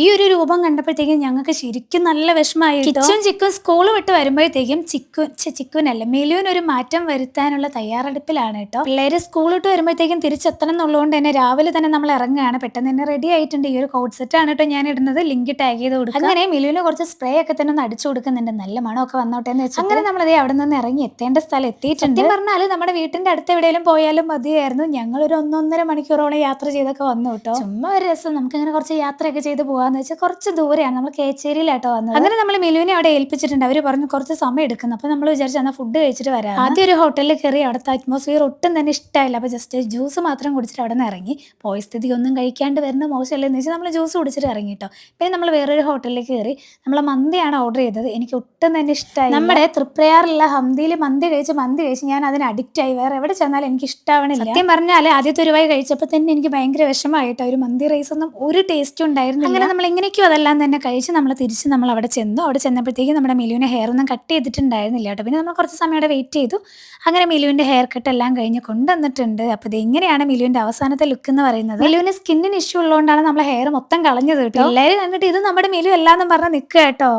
ഈ ഒരു രൂപം കണ്ടപ്പോഴത്തേക്കും ഞങ്ങൾക്ക് ശരിക്കും നല്ല വിഷമമായി കിച്ചും ചിക്കും സ്കൂൾ വിട്ട് വരുമ്പോഴത്തേക്കും ചിക്കു ചിക്കുനല്ല മിലുവിന് ഒരു മാറ്റം വരുത്താനുള്ള തയ്യാറെടുപ്പിലാണ് കേട്ടോ. പിള്ളേര് സ്കൂൾ വിട്ട് വരുമ്പോഴത്തേക്കും തിരിച്ചെത്തണം എന്നുള്ളതുകൊണ്ട് തന്നെ രാവിലെ തന്നെ നമ്മൾ ഇറങ്ങുകയാണ്. പെട്ടെന്ന് തന്നെ റെഡി ആയിട്ടുണ്ട്. ഈ ഒരു കോഡ് സെറ്റ് ആണ് കേട്ടോ ഞാൻ ഇടുന്നത്. ലിങ്ക് ടാഗ് ചെയ്ത് കൊടുക്കുക. അങ്ങനെ മിലുവിന് കുറച്ച് സ്പ്രേ ഒക്കെ തന്നെ ഒന്ന് അടിച്ചു കൊടുക്കുന്നുണ്ട്. നല്ല മണമൊക്കെ വന്നോട്ടെ എന്ന് വെച്ചാൽ അങ്ങനെ നമ്മളതേ അവിടെ നിന്ന് ഇറങ്ങി എത്തേണ്ട സ്ഥലം എത്തിയിട്ടുണ്ട്. പറഞ്ഞാൽ നമ്മുടെ വീട്ടിന്റെ അടുത്ത് എവിടെയെങ്കിലും പോയാലും മതിയായിരുന്നു. ഞങ്ങൾ ഒരു ഒന്നൊന്നര മണിക്കൂറോളം യാത്ര ചെയ്തൊക്കെ വന്നു കേട്ടോ. ചുമ്മാ ഒരു രസം. നമുക്ക് അങ്ങനെ കുറച്ച് യാത്രയൊക്കെ ചെയ്ത് പോകാന്ന് വെച്ചാൽ കുറച്ച് ദൂരെയാണ്. നമ്മൾ കേച്ചേരിയിലാട്ടോ വന്നത്. അങ്ങനെ നമ്മൾ മിലുവിനെ അവിടെ ഏൽപ്പിച്ചിട്ടുണ്ട്. അവർ പറഞ്ഞു കുറച്ച് സമയം എടുക്കുന്നു. അപ്പോൾ നമ്മൾ വിചാരിച്ചു എന്നാൽ ഫുഡ് കഴിച്ചിട്ട് വരാം ആദ്യം ഒരു ഹോട്ടലിൽ കയറി അവിടുത്തെ അറ്റ്മോസ്ഫിയർ ഒട്ടും തന്നെ ഇഷ്ടമായില്ല അപ്പോൾ ജസ്റ്റ് ജ്യൂസ് മാത്രം കുടിച്ചിട്ട് അവിടെ നിന്ന് ഇറങ്ങി. പോയ സ്ഥിതി ഒന്നും കഴിക്കാണ്ട് വരുന്ന മോശമല്ലേ എന്ന് വെച്ചാൽ നമ്മൾ ജ്യൂസ് കുടിച്ചിട്ട് ഇറങ്ങി കേട്ടോ പിന്നെ നമ്മൾ വേറൊരു ഹോട്ടലിൽ കയറി നമ്മൾ മന്തിയാണ് ഓർഡർ ചെയ്തത്. എനിക്ക് ഒട്ടും തന്നെ ഇഷ്ടമായി നമ്മുടെ തൃപ്രയാറുള്ള ഹംദിയിൽ മന്തി കഴിച്ച് മന്തി കഴിച്ച് ഞാൻ അതിന് അഡിക്റ്റ് ആയി. വേറെ എവിടെ ചെന്നാലും എനിക്ക് ഇഷ്ടമാവണില്ല സത്യം പറഞ്ഞാൽ ആദ്യത്തെ ഒരു വായി കഴിച്ചപ്പോൾ തന്നെ എനിക്ക് ഭയങ്കര വിഷമമായിട്ടോ. ഒരു മന്തി റൈസ് ഒന്നും ഒരു ടേസ്റ്റും ഉണ്ടായിരുന്നില്ല. അങ്ങനെ നമ്മൾ എങ്ങനെയൊക്കെയോ അതെല്ലാം തന്നെ കഴിച്ച് നമ്മൾ തിരിച്ച് നമ്മൾ അവിടെ ചെന്നു. അവിടെ ചെന്നപ്പോഴത്തേക്കും നമ്മുടെ മിലുവിന്റെ ഹെയർ ഒന്നും കട്ട് ചെയ്തിട്ടുണ്ടായിരുന്നില്ല കേട്ടോ. പിന്നെ നമ്മൾ കുറച്ച് സമയം അവിടെ വെയിറ്റ് ചെയ്തു. അങ്ങനെ മിലുവിന്റെ ഹെയർ കട്ട് എല്ലാം കഴിഞ്ഞ് കൊണ്ടുവന്നിട്ടുണ്ട്. അപ്പോൾ ഇത് എങ്ങനെയാണ് മിലുവിന്റെ അവസാനത്തെ ലുക്ക് എന്ന് പറയുന്നത്? മിലുവിന് സ്കിന്നിന് ഇഷ്യൂ ഉള്ളതുകൊണ്ടാണ് നമ്മൾ ഹെയർ മൊത്തം കളഞ്ഞത് കേട്ടോ. എല്ലാവരും കണ്ടിട്ട് ഇത് നമ്മുടെ മിലു അല്ലാന്നും പറഞ്ഞ് നിൽക്കുക കേട്ടോ.